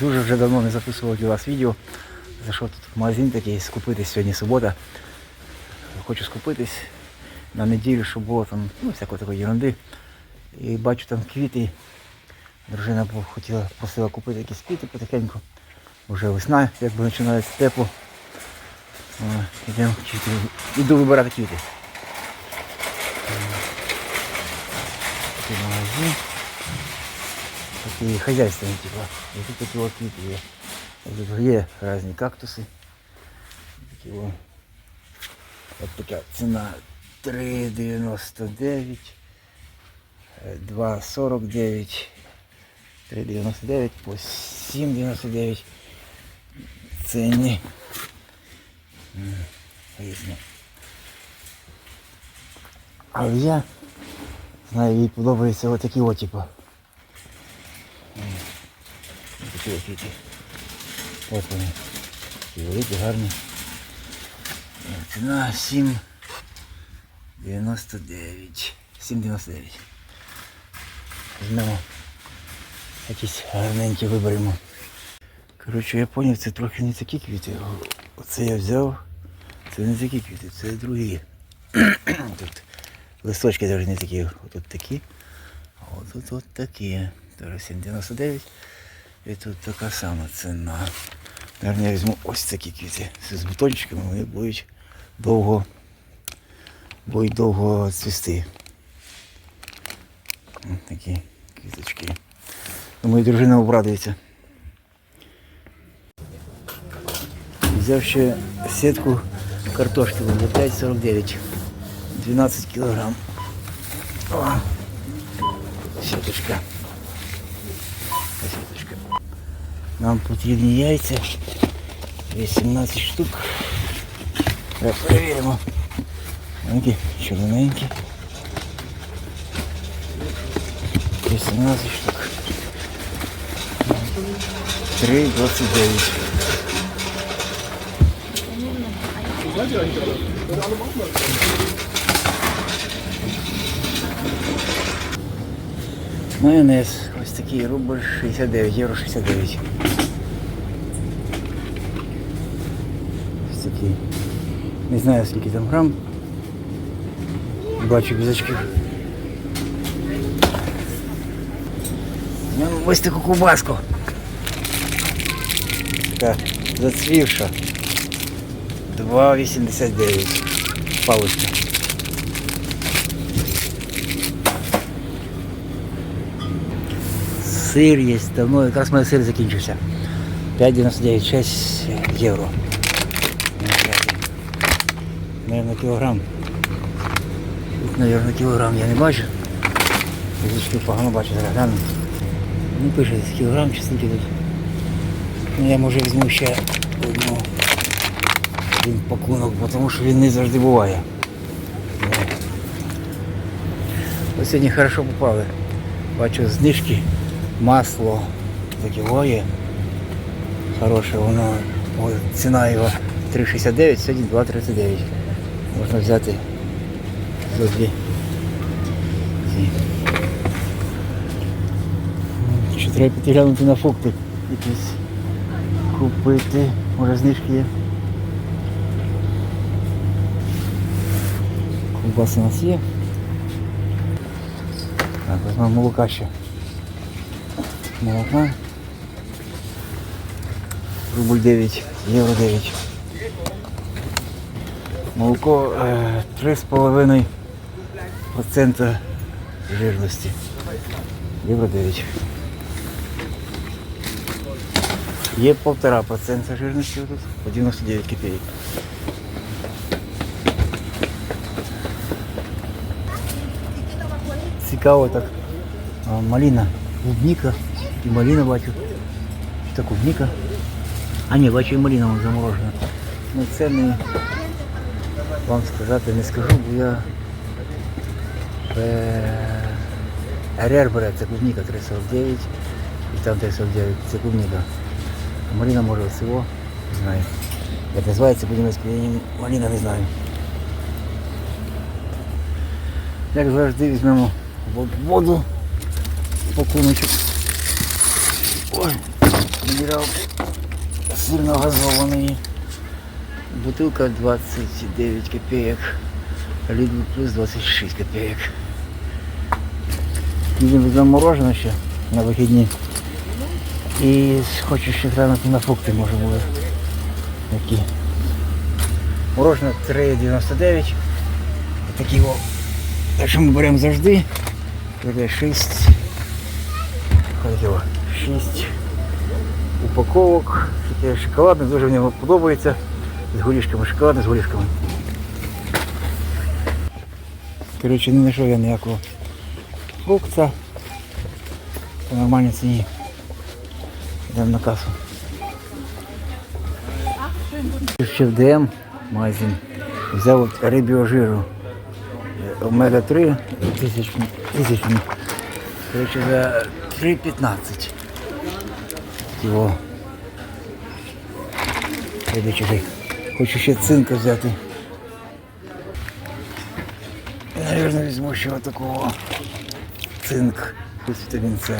Дуже вже давно не записував для вас відео. Зайшов тут в магазин такий, скупитись сьогодні субота. Хочу скупитись на неділю, щоб було там ну, всякої такої ерунди. І бачу там квіти. Дружина хотіла, просила купити якісь квіти потихеньку. Вже весна, якби починається тепло. О, Ідемо квіти. Іду вибирати квіти. Магазин. Такий хазяйственний, типа. І тут такі от квіти є. І Тут є різні кактуси. Такі о. От така ціна 3,99. е, 2,49. 3,99 по 7,99. Ціни. М, Різні. Але я знаю, їй подобаються отакі от, типу. От квіти. Ось вони. Такі великі, гарні. Ціна 7,99. 7,99. Візьмемо якісь гарненькі виберемо. Коротше, я зрозумів, це трохи не такі квіти. Оце я взяв. Це не такі квіти, це другі. Тут листочки навіть не такі, отут такі. А отут от такі. Теж 7,99. І тут така сама ціна. Наверное, я візьму ось такі квіти. З бутончиками, вони будуть довго, будуть довго цвісти. Ось такі квіточки. Думаю, дружина обрадується. Взяв ще сітку картошки за 5,49. 12 кілограм. Сіточка. Нам потрібні яйця. 18 штук. Зараз перевіримо. Маленькі, червоненькі. 18 штук. 3,29. Майонез. Ось такий рубль 69, євро 69. Ось такий. Не знаю скільки там грам. Бачу бізочків. Ну, ось таку кубаску. Така зацвівша. 2,89 паличка. Сир є, давно якраз мене сир закінчився. 5,99, 6 євро. Наверное, кілограм. Тут, наверное, кілограм я не бачу. Фізички погано бачу, зараз гляну. Не пише кілограм чи скільки тут. Ну я може візьму ще одну один пакунок, тому що він не завжди буває. Ось сьогодні хорошо попали. Бачу знижки, масло закиває. Хороше, воно ціна його 3,69, сьогодні 2,39. Можна взяти за дві. Ці. Ще треба піти глянути на фрукти якісь купити. Може знижки є. Ковбаси у нас є. Так, візьмемо молока ще. Молока. Рубль 9, євро 9. Молоко е, 3,5% жирності. Євро 9. Є 1,5% жирності тут, по 99 копійок. Цікаво так. А, Маліна, клубніка і маліна бачу. Це клубніка. А ні, бачу і маліна вон заморожена. Ну це не вам сказати не скажу, бо я е, РР бере, це клубніка 349 і там 349, це клубніка. А Маліна може всього, не знаю. Як називається по-німецьки, маліна не знаю. Як завжди візьмемо вод- воду, пакуночок. Ой, Мінерал сильно газований. Бутилка 29 копеек. Лідл плюс 26 копеек. Їдемо до мороженого ще на вихідні. І хочу ще глянути на фрукти, може буде. Які. Мороженое 3,99. Такі о. Так що ми беремо завжди. Це 6. Його 6 упаковок. Таке шоколадне, дуже мені подобається. З горішками, шоколадне з горішками. Коротше, не знайшов я ніякого фрукта. По нормальній ціні. Йдемо на касу. Ще в ДМ магазин. Взяв от рибього жиру. Е, Омега-3 тисячний. тисячний. Коротше, за 3,15. Його. Хочу ще цинка взяти. Наверное, візьму ще отакого цинк. Плюс вітамін С.